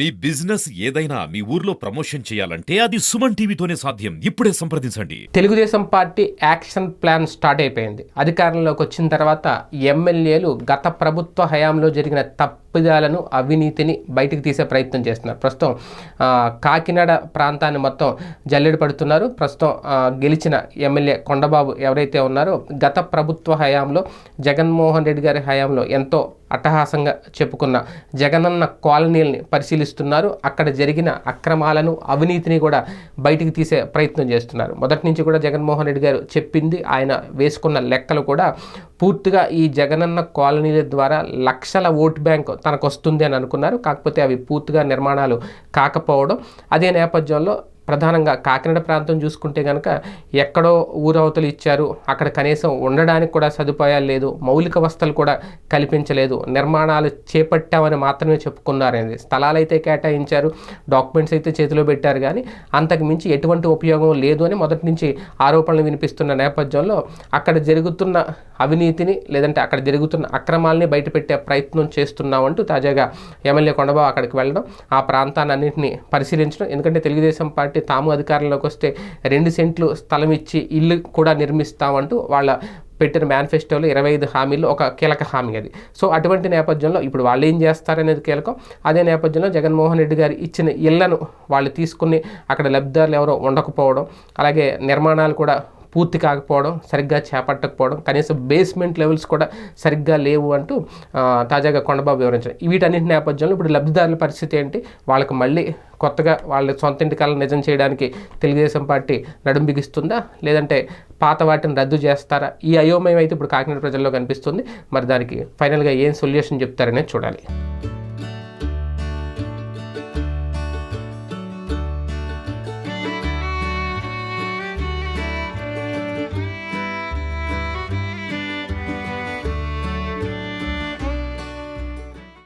మీ business ఏదైనా మీ ఊర్లో promotion చేయాలంటే అది సుమన్ టీవీతోనే సాధ్యం. ఇప్పుడే సంప్రదించండి. Telugu Desam party action plan start అయిపోయింది. అధికారంలోకి వచ్చిన తర్వాత ఎమ్మెల్యేలు గత ప్రభుత్వ హయాంలో జరిగిన తప్పు తప్పిదాలను అవినీతిని బయటికి తీసే ప్రయత్నం చేస్తున్నారు. ప్రస్తుతం కాకినాడ ప్రాంతాన్ని మొత్తం జల్లెడ పడుతున్నారు. ప్రస్తుతం గెలిచిన ఎమ్మెల్యే కొండబాబు ఎవరైతే ఉన్నారో గత ప్రభుత్వ హయాంలో జగన్మోహన్ రెడ్డి గారి హయాంలో ఎంతో అట్టహాసంగా చెప్పుకున్న జగనన్న కాలనీల్ని పరిశీలిస్తున్నారు. అక్కడ జరిగిన అక్రమాలను అవినీతిని కూడా బయటికి తీసే ప్రయత్నం చేస్తున్నారు. మొదటి నుంచి కూడా జగన్మోహన్ రెడ్డి గారు చెప్పింది ఆయన వేసుకున్న లెక్కలు కూడా పూర్తిగా ఈ జగనన్న కాలనీల ద్వారా లక్షల ఓట్ బ్యాంక్ తనకు వస్తుంది అని అనుకున్నారు. కాకపోతే అవి పూర్తిగా నిర్మాణాలు కాకపోవడం అదే నేపథ్యంలో ప్రధానంగా కాకినాడ ప్రాంతం చూసుకుంటే కనుక ఎక్కడో ఊరవతలు ఇచ్చారు. అక్కడ కనీసం ఉండడానికి కూడా సదుపాయాలు లేదు. మౌలిక వసతులు కూడా కల్పించలేదు. నిర్మాణాలు చేపట్టామని మాత్రమే చెప్పుకున్నారనేది స్థలాలు అయితే కేటాయించారు. డాక్యుమెంట్స్ అయితే చేతిలో పెట్టారు కానీ అంతకు మించి ఎటువంటి ఉపయోగం లేదు అని మొదటి నుంచి ఆరోపణలు వినిపిస్తున్న నేపథ్యంలో అక్కడ జరుగుతున్న అవినీతిని లేదంటే అక్కడ జరుగుతున్న అక్రమాలని బయటపెట్టే ప్రయత్నం చేస్తున్నామంటూ తాజాగా ఎమ్మెల్యే కొండబాబు అక్కడికి వెళ్ళడం ఆ ప్రాంతాన్ని పరిశీలించడం. ఎందుకంటే తెలుగుదేశం పార్టీ తాము అధికారంలోకి వస్తే రెండు సెంట్లు స్థలం ఇచ్చి ఇల్లు కూడా నిర్మిస్తామంటూ వాళ్ళ పెట్టిన మేనిఫెస్టోలో ఇరవై ఐదు హామీలు ఒక కీలక హామీ అది. సో అటువంటి నేపథ్యంలో ఇప్పుడు వాళ్ళు ఏం చేస్తారనేది కీలకం. అదే నేపథ్యంలో జగన్మోహన్ రెడ్డి గారు ఇచ్చిన ఇళ్ళను వాళ్ళు తీసుకుని అక్కడ లబ్ధిదారులు ఎవరో ఉండకపోవడం అలాగే నిర్మాణాలు కూడా పూర్తి కాకపోవడం సరిగ్గా చేపట్టకపోవడం కనీసం బేస్మెంట్ లెవెల్స్ కూడా సరిగ్గా లేవు అంటూ తాజాగా కొండబాబు వివరించారు. వీటన్నిటి నేపథ్యంలో ఇప్పుడు లబ్ధిదారుల పరిస్థితి ఏంటి? వాళ్ళకి మళ్ళీ కొత్తగా వాళ్ళ సొంత ఇంటి కళ నిజం చేయడానికి తెలుగుదేశం పార్టీ నడుం బిగిస్తుందా? లేదంటే పాత వాటిని రద్దు చేస్తారా? ఈ అయోమయం అయితే ఇప్పుడు కాకినాడ ప్రజల్లో కనిపిస్తుంది. మరి దానికి ఫైనల్గా ఏం సొల్యూషన్ చెప్తారనేది చూడాలి.